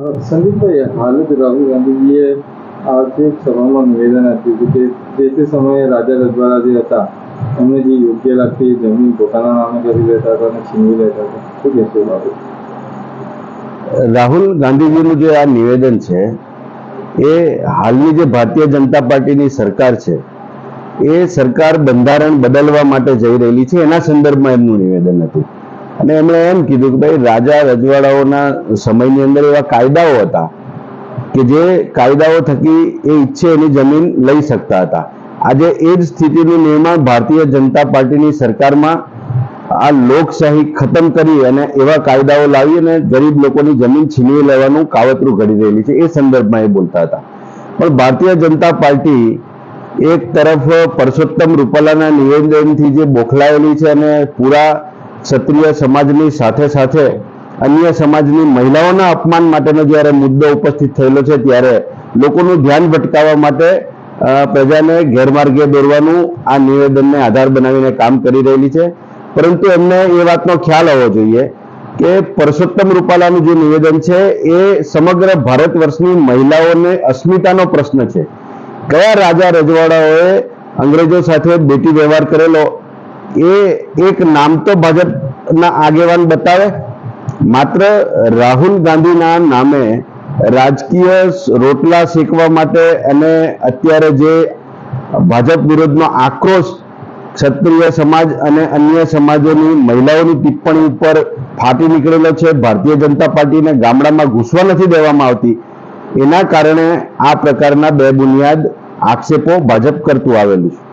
સંદીપભાઈ હાલ જ રાહુલ ગાંધીજીએ આજે સભામાં નિવેદન આપ્યું હતું કે જે તે સમયે રાજા રજવાડા જે હતા, એમને જે યોગ્ય લાગતી જમીન પોતાના નામે કરી લેતા હતા અને છીનવી લેતા હતા. શું કહેશો બાબત રાહુલ ગાંધીજીનું જે આ નિવેદન છે, એ હાલની જે ભારતીય જનતા પાર્ટીની સરકાર છે, એ સરકાર બંધારણ બદલવા માટે જઈ રહેલી છે. એના સંદર્ભમાં એમનું નિવેદન હતું. અને એમણે એમ કીધું કે ભાઈ, રાજા રજવાડાઓના સમયની અંદર એવા કાયદાઓ હતા કે જે કાયદાઓ થકી એ ઈચ્છે એની જમીન લઈ શકતા હતા. આજે એ જ સ્થિતિનું નિર્માણ ભારતીય જનતા પાર્ટીની સરકારમાં આ લોકશાહી ખતમ કરી અને એવા કાયદાઓ લાવી અને ગરીબ લોકોની જમીન છીનવી લેવાનું કાવતરું ઘડી રહેલી છે. એ સંદર્ભમાં એ બોલતા હતા. પણ ભારતીય જનતા પાર્ટી એક તરફ પરસોત્તમ રૂપાલાના નિવેદનથી જે બોખલાયેલી છે અને પૂરા ક્ષત્રિય સમાજની સાથે સાથે અન્ય સમાજની મહિલાઓના અપમાન માટેનો જ્યારે મુદ્દો ઉપસ્થિત થયેલો છે, ત્યારે લોકોનું ધ્યાન ભટકાવવા માટે પ્રજાને ગેરમાર્ગે દોરવાનું આ નિવેદનને આધાર બનાવીને કામ કરી રહેલી છે. પરંતુ એમને એ વાતનો ખ્યાલ હોવો જોઈએ કે પરસોત્તમ રૂપાલાનું જે નિવેદન છે, એ સમગ્ર ભારત વર્ષની મહિલાઓને અસ્મિતાનો પ્રશ્ન છે. કયા રાજા રજવાડાઓએ અંગ્રેજો સાથે બેટી વ્યવહાર કરેલો? એ એક નામ તો ભાજપના આગેવાન બતાવે. માત્ર રાહુલ ગાંધીના નામે રાજકીય રોટલા શેકવા માટે અને અત્યારે જે ભાજપ વિરોધનો આક્રોશ ક્ષત્રિય સમાજ અને અન્ય સમાજોની મહિલાઓની ટિપ્પણી ઉપર ફાટી નીકળેલો છે. ભારતીય જનતા પાર્ટીને ગામડામાં ઘૂસવા નથી દેવામાં આવતી. એના કારણે આ પ્રકારના બે બુનિયાદ આક્ષેપો ભાજપ કરતું આવેલું છે.